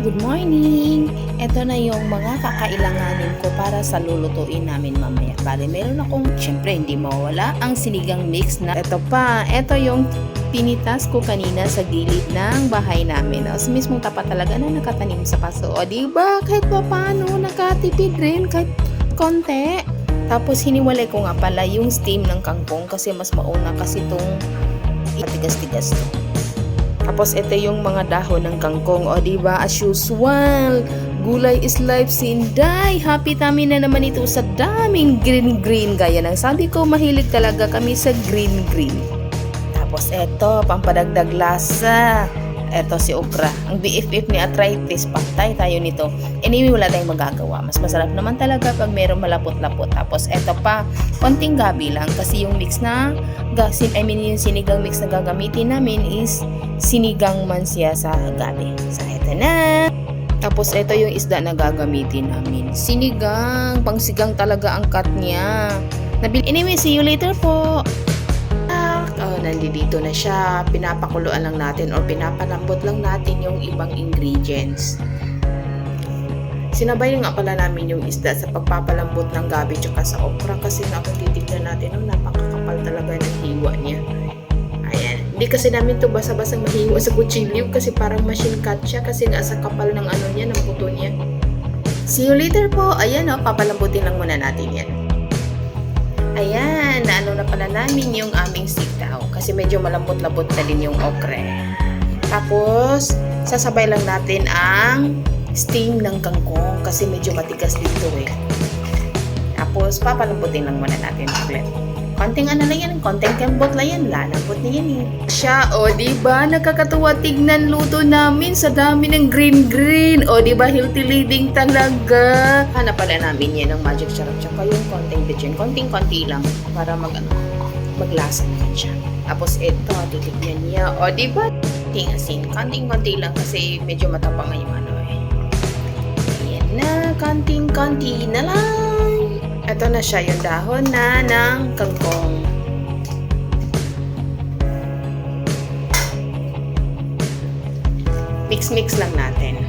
Good morning! Ito na yung mga kakailanganin ko para sa lulutuin namin mamaya. Bale, meron akong, syempre hindi mawala, ang sinigang mix na ito pa. Ito yung pinitas ko kanina sa gilid ng bahay namin. O, sa mismong tapat talaga na nakatanim sa paso. O, diba? Kahit pa paano, nakatipid rin kahit konti. Tapos, hiniwalay ko nga pala yung steam ng kangkong kasi mas mauna kasi itong matigas-tigas to. Tapos ito yung mga dahon ng kangkong. O di ba as usual, gulay is life sinday. Happy tummy na naman ito sa daming green-green. Gaya ng sabi ko, mahilig talaga kami sa green-green. Tapos ito, pampadagdag lasa. Ito si okra. Ang BFF ni arthritis, patay tayo nito. Anyway, wala tayong magagawa. Mas masarap naman talaga pag mayroong malapot-lapot. Tapos ito pa, konting gabi lang. Kasi yung mix na, I mean yung sinigang mix na gagamitin namin is sinigang man siya sa gabi. So, ito na. Tapos ito yung isda na gagamitin namin. Sinigang, pangsigang talaga ang cut niya. Anyway, see you later po. Oh, nandito na siya. Pinapakuluan lang natin or pinapalambot lang natin yung ibang ingredients. Sinabay nga pala namin yung isda sa pagpapalambot ng gabi tsaka sa okra kasi nga kung titignan natin, oh, napakakapal talaga ng hiwa niya. Ayan. Hindi kasi namin to basa-basang mahiwa sa kutsilyo kasi parang machine cut siya kasi nga sa kapal ng ano niya, ng puto niya. See you later po. Ayan o, papalambutin lang muna natin yan. Ayan, naano na pala namin yung aming sitaw kasi medyo malambot-labot na din yung okre. Tapos, sasabay lang natin ang steam ng kangkong kasi medyo matigas dito eh. Tapos, papalambutin lang muna natin ulit. Konting ano lang yan, konting kembot lang yan, lalambot na yan eh. Siya, o oh, diba, nakakatuwa tignan luto namin sa dami ng green-green. O oh, diba, healthy living talaga. Hanap pala namin yan ng magic syrup, tsaka yung konting bitchin, konting-konti lang para mag, ano, maglasa naman siya. Tapos ito, titignan niya. O diba, konting asin, konting-konti lang kasi medyo matapang nga yung ano eh. Ayan na, konting-konti na lang. Ito na siya yung dahon na ng kangkong. Mix-mix lang natin.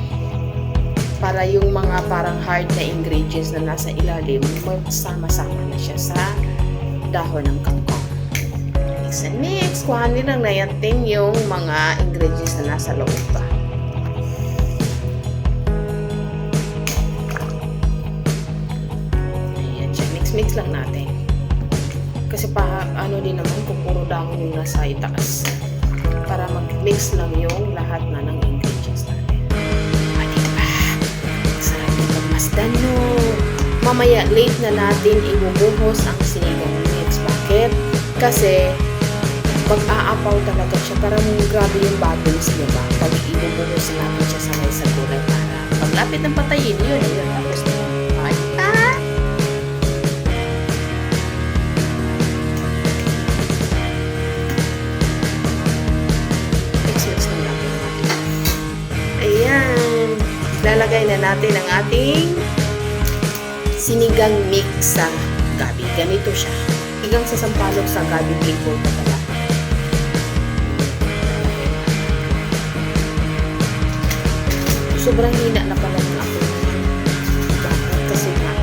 Para yung mga parang hard na ingredients na nasa ilalim, magsama-sama na siya sa dahon ng kangkong. Mix and mix. Kuhanin lang na natin yung mga ingredients na nasa loob pa. Mix lang natin. Kasi pa, ano din naman, kung puro dahon yung nasa itaas. Para mag-mix lang yung lahat na ng ingredients natin. Ah, diba? Sarap pagmasdan, no? Mamaya, late na natin ibubuhos ang sinigang mix. Bakit? Kasi, pag-aapaw talaga siya. Parang grabe yung bubbles, diba? Pag ibubuhos natin siya sa may sa gulay para paglapit ng patayin, yun, yun, tapos na. lalagay na natin ang ating sinigang mix sa gabi. Ganito siya. Sinigang sa sampalok sa gabi flavor pa pala. Sobrang hina na pala ng ako. Bakit? Kasi nga,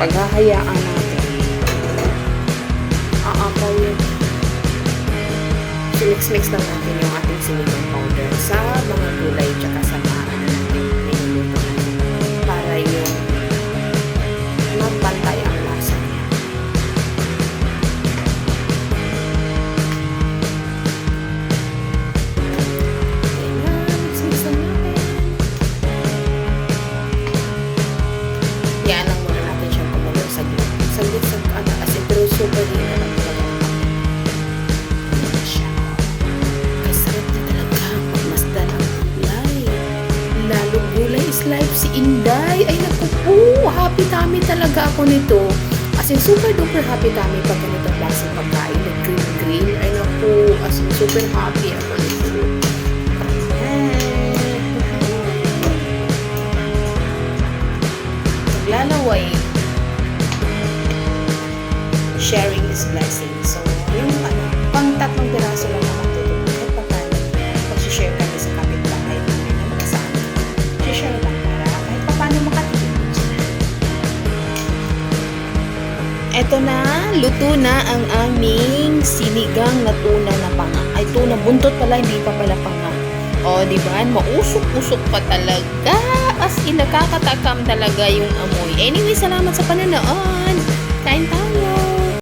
paghahayaan natin, aapaw yun. So, mix-mix lang natin yung ating sinigang life si Inday. Ay naku po, happy tummy talaga ako nito. As in, super duper happy tummy pag ganito klase pagkain na green. Ay naku, as in, super happy ako nito. Maglalaway. Sharing is blessing. So, Eto na, luto na ang aming sinigang na tuna na panga. Ay, tuna, buntot pala, hindi pa pala panga. O, di ba? Mausok-usok pa talaga. As in, nakakatakam talaga yung amoy. Anyway, salamat sa panonood. Kain tayo.